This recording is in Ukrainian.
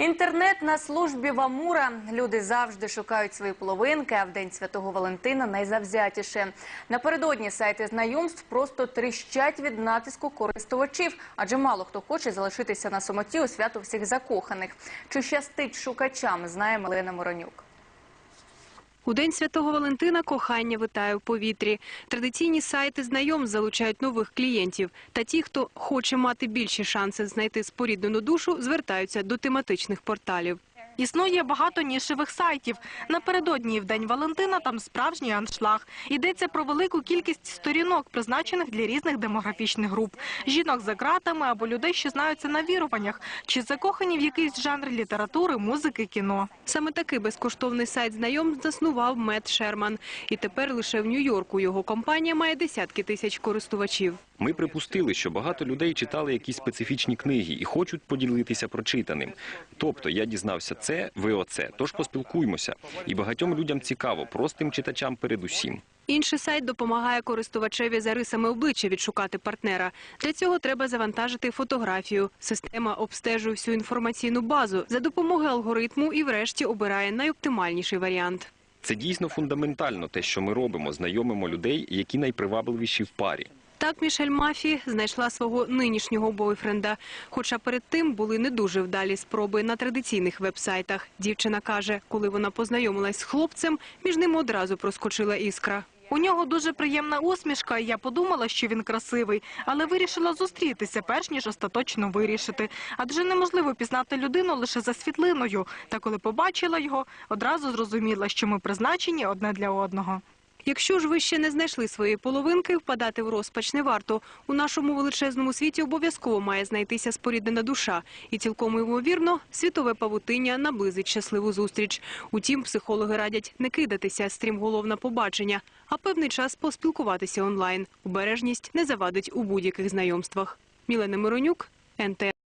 Інтернет на службі в Амура. Люди завжди шукають свої половинки, а в день святого Валентина найзавзятіше. Напередодні сайти знайомств просто тріщать від натиску користувачів, адже мало хто хоче залишитися на самоті у свято всіх закоханих. Чи щастить шукачам, знає Малина Моронюк. У День Святого Валентина кохання витає в повітрі. Традиційні сайти знайом залучають нових клієнтів. Та ті, хто хоче мати більші шанси знайти споріднену душу, звертаються до тематичних порталів. Існує багато нішевих сайтів. Напередодні і в День Валентина там справжній аншлаг. Йдеться про велику кількість сторінок, призначених для різних демографічних груп. Жінок за ґратами або людей, що знаються на віруваннях, чи закохані в якийсь жанр літератури, музики, кіно. Саме такий безкоштовний сайт знайомств заснував Мет Шерман. І тепер лише в Нью-Йорку його компанія має десятки тисяч користувачів. Ми припустили, що багато людей читали якісь специфічні книги і хочуть поділитися прочитаним. Тобто я дізнався це, ви оце. Тож поспілкуймося. І багатьом людям цікаво, простим читачам передусім. Інший сайт допомагає користувачеві за рисами обличчя відшукати партнера. Для цього треба завантажити фотографію. Система обстежує всю інформаційну базу за допомогою алгоритму і врешті обирає найоптимальніший варіант. Це дійсно фундаментально те, що ми робимо, знайомимо людей, які найпривабливіші в парі. Так Мішель Мафі знайшла свого нинішнього бойфренда. Хоча перед тим були не дуже вдалі спроби на традиційних вебсайтах. Дівчина каже, коли вона познайомилась з хлопцем, між ними одразу проскочила іскра. У нього дуже приємна усмішка, і я подумала, що він красивий, але вирішила зустрітися, перш ніж остаточно вирішити. Адже неможливо пізнати людину лише за світлиною. Та коли побачила його, одразу зрозуміла, що ми призначені одне для одного. Якщо ж ви ще не знайшли своєї половинки, впадати в розпач не варто. У нашому величезному світі обов'язково має знайтися споріднена душа. І цілком ймовірно, світове павутиння наблизить щасливу зустріч. Утім, психологи радять не кидатися стрімголов на побачення, а певний час поспілкуватися онлайн. Обережність не завадить у будь-яких знайомствах. Мілена Миронюк, НТ.